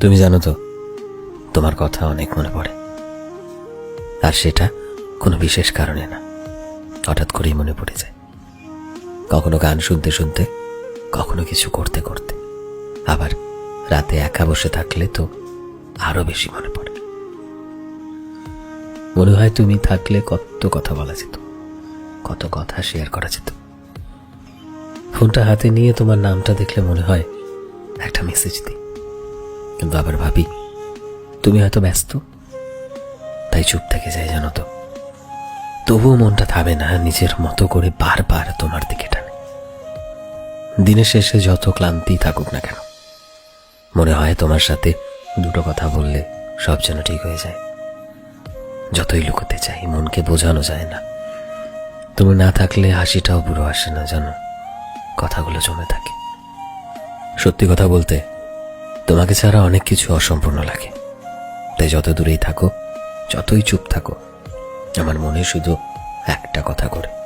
তুমি জানো তো, তোমার কথা অনেক মনে পড়ে। আর সেটা কোনো বিশেষ কারণে না, হঠাৎ করেই মনে পড়ে যায়। কখনো গান শুনতে শুনতে, কখনো কিছু করতে করতে। আবার রাতে একা বসে থাকলে তো আরও বেশি মনে পড়ে। মনে হয় তুমি থাকলে কত কথা বলা যেত, কত কথা শেয়ার করা যেত। ফোনটা হাতে নিয়ে তোমার নামটা দেখলে মনে হয় একটা মেসেজ দিই। কিন্তু আবার ভাবি, তুমি হয়তো ব্যস্ত। তাই চুপ থেকে যাই জানো তো। তবুও মনটা থামে না, নিজের মতো করে বারবার তোমার দিকে টানে। দিনের শেষে যত ক্লান্তি থাকুক না কেন, মনে হয় তোমার সাথে দুটো কথা বললে সব যেন ঠিক হয়ে যায়। যতই লুকোতে চাই, মনকে বোঝানো যায় না। তুমি না থাকলে হাসিটাও পুরো আসে না, জানো। কথাগুলো জমে থাকে। সত্যি কথা বলতে তোমাকে ছাড়া অনেক কিছু অসম্পূর্ণ লাগে। তাই যত দূরেই থাকো, যতই চুপ থাকো, আমার মনে শুধু একটা কথা করে।